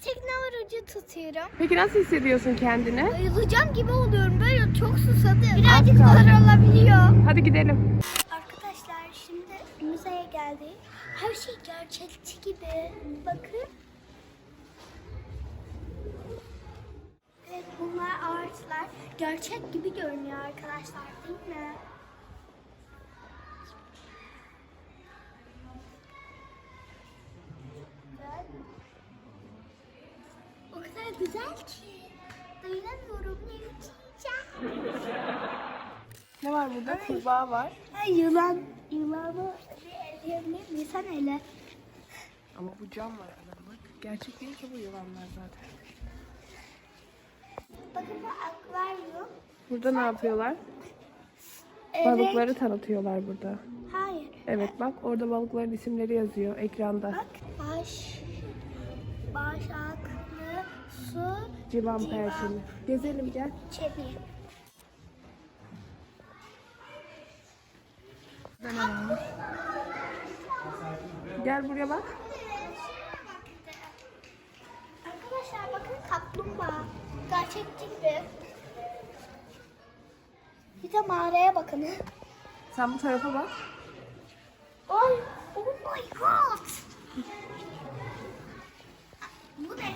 tekne orucu tutuyorum. Peki nasıl hissediyorsun kendini? Bayılacağım gibi oluyorum. Böyle çok susadım. Birazcık zor olabiliyor. Hadi gidelim. Arkadaşlar şimdi müzeye geldik. Her şey gerçekçi gibi. Bakın. Evet bunlar ağaçlar. Gerçek gibi görünüyor arkadaşlar değil mi? Güzel ki. Dayanamıyorum. Ne var burada? Kurbağa var. Ha, yılan. Yılanı miyim? Sen ele. Ama bu cam var arada bak. Gerçek değil ki bu yılanlar zaten. Bakın bu akvaryum. Burada ne yapıyorlar? Evet. Balıkları tanıtıyorlar burada. Hayır. Evet bak orada balıkların isimleri yazıyor ekranda. Bak. Baş. Su. Civan perçini. Gezelim gel. Çevir. Gel buraya bak. Arkadaşlar bakın kaplumbağa. Gerçekçi gibi. Bir de mağaraya bakın. Sen bu tarafa bak. Ay, oh my god. Bu ne?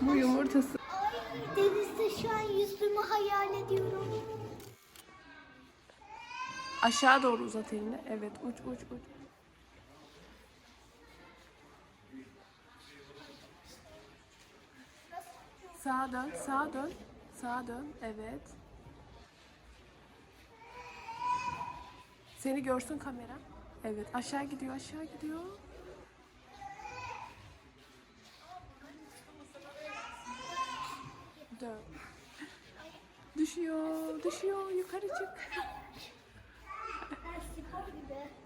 Bu yumurtası. Ay, denizde şu an yüzümü hayal ediyorum. Aşağı doğru uzat elini. Evet uç uç uç. Sağa dön, sağa dön. Sağa dön, evet. Seni görsün kamera. Evet, aşağı gidiyor, aşağı gidiyor. Dön. Düşüyor, düşüyor. Yukarı çık.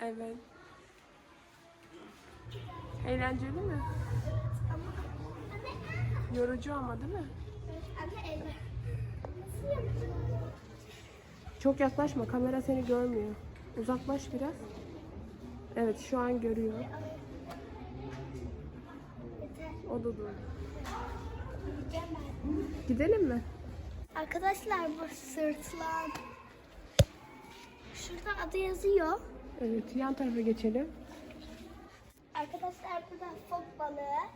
Evet. Eğlenceli mi? Yorucu ama değil mi? Çok yaklaşma. Kamera seni görmüyor. Uzaklaş biraz. Evet şu an görüyor. O da dur. Gidelim mi? Arkadaşlar bu sırtlan. Şurada adı yazıyor. Evet yan tarafa geçelim. Arkadaşlar burada fok balığı.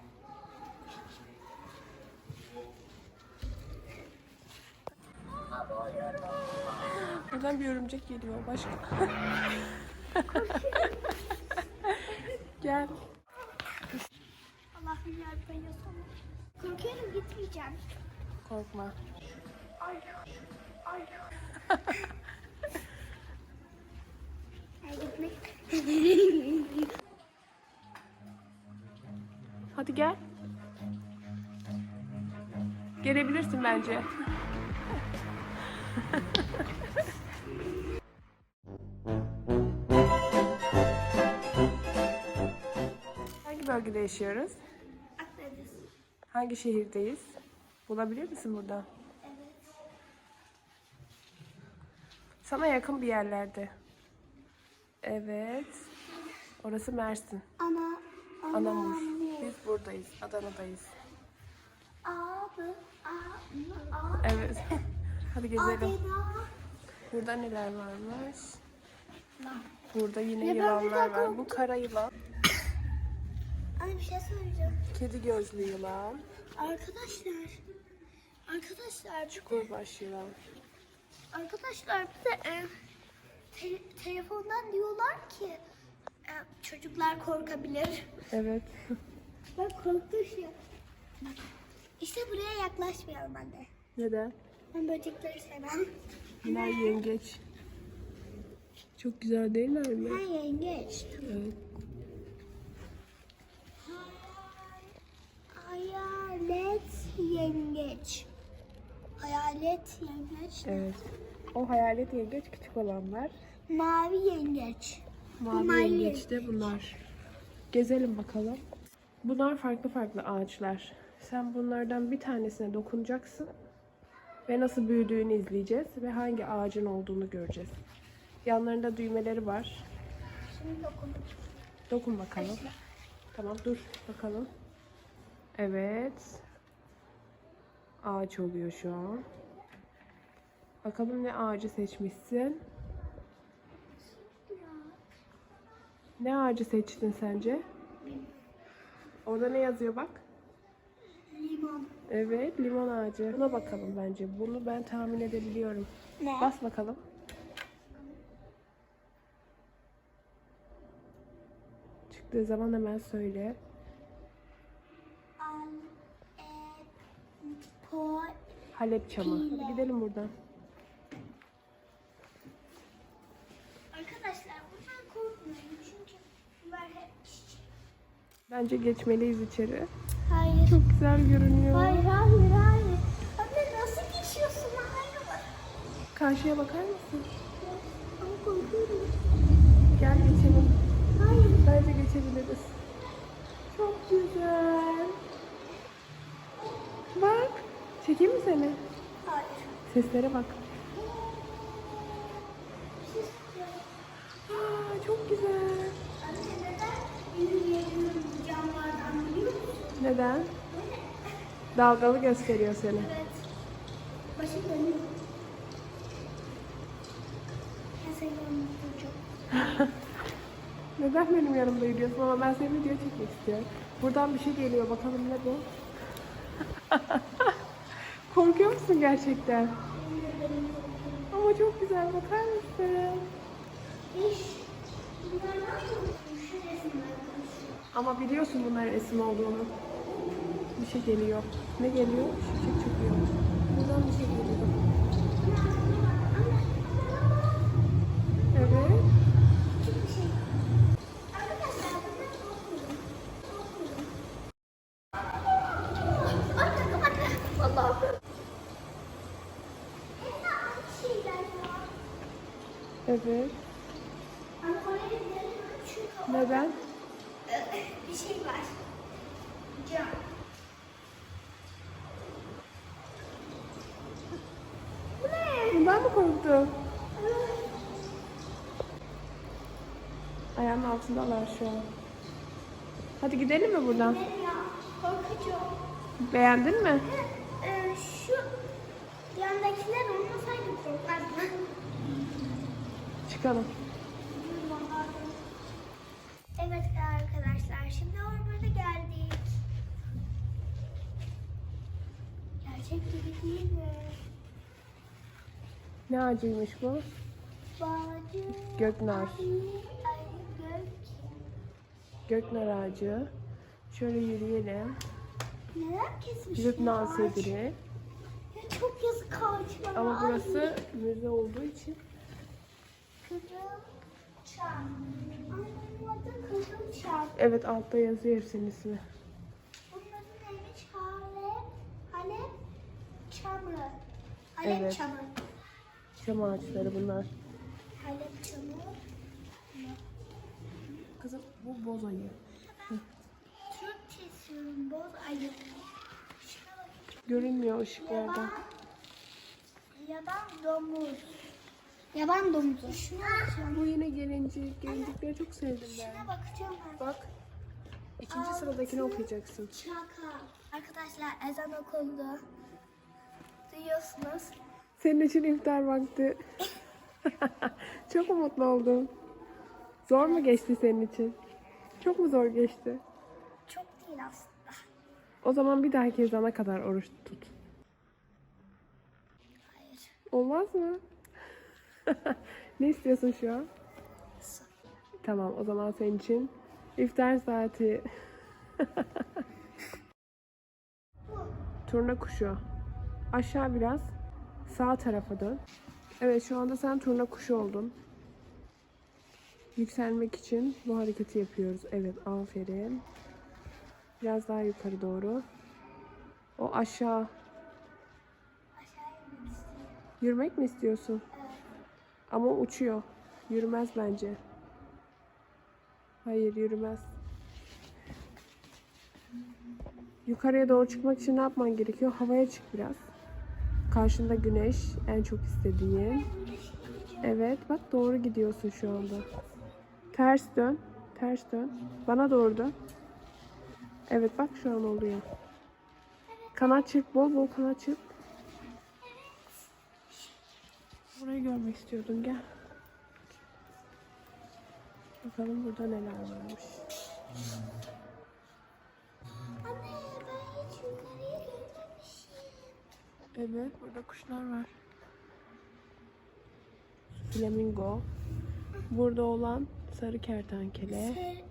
Buradan bir örümcek geliyor. Başka. Gel. Allah'ım yardım. Korkuyorum gitmeyeceğim. Korkma. Ay. Ay. Hadi gel. Gelebilirsin bence. Hangi bölgede yaşıyoruz? Akdeniz. Hangi şehirdeyiz? Bulabilir misin burada? Evet. Sana yakın bir yerlerde. Evet. Orası Mersin. Ana. Anamur. Biz buradayız. Adana'dayız. Abi. Abi. Abi. Evet. Hadi gezelim. Adena. Burada neler varmış? Burada yine Ya yılanlar var. Bu kara yılan. Anne bir şey söyleyeceğim. Kedi gözlü yılan. Arkadaşlar. Arkadaşlar. Çukurbaş yılan. Arkadaşlar bir de e, te- telefondan diyorlar ki e, çocuklar korkabilir. Evet. Ben korktum an. İşte buraya yaklaşmayalım anne. Neden? Ben böcekleri sevmem. Bunlar yengeç. Çok güzel değiller mi? Ha yengeç. Evet. Hayalet yengeç. Hayalet yengeç. Evet. O hayalet yengeç küçük olanlar. Mavi yengeç. Mavi Mavi yengeç de bunlar. Gezelim bakalım. Bunlar farklı farklı ağaçlar. Sen bunlardan bir tanesine dokunacaksın. Ve nasıl büyüdüğünü izleyeceğiz ve hangi ağacın olduğunu göreceğiz. Yanlarında düğmeleri var. Şimdi dokun. Dokun bakalım. Tamam dur bakalım. Evet. Ağaç oluyor şu an. Bakalım ne ağacı seçmişsin? Ne ağacı seçtin sence? Orada ne yazıyor bak? Limon. Evet, limon ağacı. Buna bakalım bence. Bunu ben tahmin edebiliyorum. Ne? Bas bakalım. Çıktığı zaman hemen söyle. Halep çamı. Hadi gidelim buradan. Arkadaşlar bundan korkmayın çünkü bunlar hep çiçek. Bence geçmeliyiz içeri. Hayır. Çok güzel görünüyor. Hayır hayır hayır. Anne nasıl geçiyorsun? Hayır. Karşıya bakar mısın? Ama korkuyorum. Gel geçelim. Hayır. Bence geçebiliriz. Çok güzel. Bak. Çekeyim mi seni? Hayır. Seslere bak. Aa, çok güzel. Anne neden yürüyebiliyorum camlardan biliyor musun? Neden? Dalgalı gösteriyor seni. Evet. Başım dönüyor. Ben seni unutacağım. Neden benim yanımda yürüyorsun ama ben seni video çekmek istiyorum. Buradan bir şey geliyor bakalım ne bu? Korkuyor musun gerçekten? Ama çok güzel bakar mısın? Ama biliyorsun bunların resim olduğunu. Bir şey geliyor. Ne geliyor? Şimşek çakıyor. Buradan bir şey geliyor. Evet. Bir şey. Arkadaşlar bunlar korkmuyorum. Korkmuyorum. Anne, anne. Vallahi. Hep de aynı şeyler ya. Evet. Ama oraya gidelim çünkü Neden? bir şey var. Cam. Bu ne? Bundan mı korktun? Ayağının altındalar şu an. Hadi gidelim mi buradan? Ne ya? Korkucu. Beğendin mi? Ee, şu yandakiler olmasaydı korkmazdım. Çıkalım. Evet arkadaşlar şimdi ormana geldik. Gerçek gibi değil mi? Ne ağacıymış bu? Bağcı. Göknar. Ay, ay gök. Göknar ağacı. Şöyle yürüyelim. Neden kesmiş? Lübnan bu ağaç? sediri. Ya çok yazık ağaçlar. Ama burası müze olduğu için. Kızılçam. Ama benim adım Kızılçam. Evet altta yazıyor hepsinin ismi. Bunların neymiş? Halep, Halep çamı. Halep Evet. çamı. Çam ağaçları bunlar. Halep çamı. Kızım bu boz ayı. Türkçe istiyorum. Boz ayı. Şuna bak. Görünmüyor ışıklarda. Yaban. Yaban domuz. Yaban domuzu. Şuna bakacağım. Bu yine gelincik. Gelincikleri çok sevdim ben. Şuna bakacağım ben. Bak. İkinci sıradakini okuyacaksın. Çakal. Arkadaşlar ezan okundu. Duyuyorsunuz. Senin için iftar vakti. Çok mu mutlu oldun? Zor mu geçti senin için? Çok mu zor geçti? Çok değil aslında. O zaman bir dahaki ezana kadar oruç tut. Hayır. Olmaz mı? Ne istiyorsun şu an? Tamam o zaman senin için iftar saati. Turna kuşu. Aşağı biraz. Sağ tarafa dön. Evet şu anda sen turna kuşu oldun. Yükselmek için bu hareketi yapıyoruz. Evet aferin. Biraz daha yukarı doğru. O aşağı. Yürümek mi istiyorsun? Ama uçuyor. Yürümez bence. Hayır yürümez. Yukarıya doğru çıkmak için ne yapman gerekiyor? Havaya çık biraz. Karşında güneş en çok istediğin. Evet bak doğru gidiyorsun şu anda. Ters dön. Ters dön. Bana doğru dön. Evet bak şu an oluyor. Kanat çırp bol bol kanat çırp. Burayı görmek istiyordun gel. Bakalım burada neler varmış. Anne ben hiç yukarıyı görmemişim. Evet burada kuşlar var. Flamingo. Burada olan sarı kertenkele. Sarı,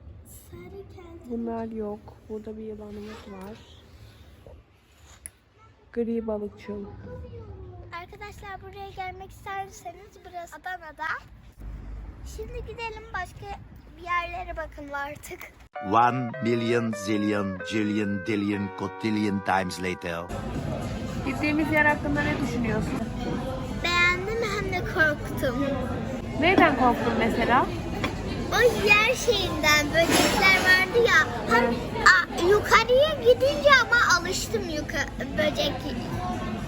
sarı kendi. Bunlar yok. Burada bir yılanımız var. Gri balıkçıl. Arkadaşlar buraya gelmek isterseniz burası Adana'da. Şimdi gidelim başka bir yerlere bakalım artık. One million zillion jillion dillion cotillion times later. Gittiğimiz yer hakkında ne düşünüyorsun? Beğendim hem de korktum. Neyden korktun mesela? O yer şeyinden böcekler vardı ya. Hem a, yukarıya gidince ama alıştım yukarı böcek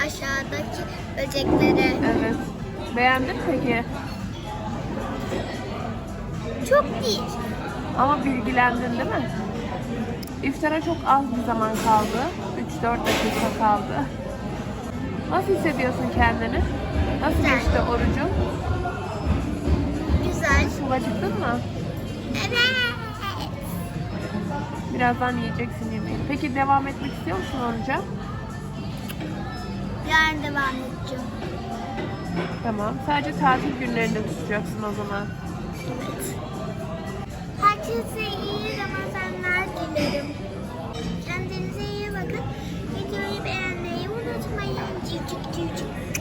aşağıdaki böceklere. Evet. Beğendin mi peki? Çok değil. Ama bilgilendin değil mi? İftara çok az bir zaman kaldı. 3-4 dakika kaldı. Nasıl hissediyorsun kendini? Nasıl Güzel. geçti orucun? Güzel. Çok acıktın mı? Evet. Birazdan yiyeceksin yemeği. Peki devam etmek istiyor musun oruca? ben devam edeceğim. Tamam. Sadece tatil günlerinde tutacaksın o zaman. Evet. Herkese iyi Ramazanlar dilerim. Kendinize iyi bakın. Videoyu beğenmeyi unutmayın. Cik cik cik cik.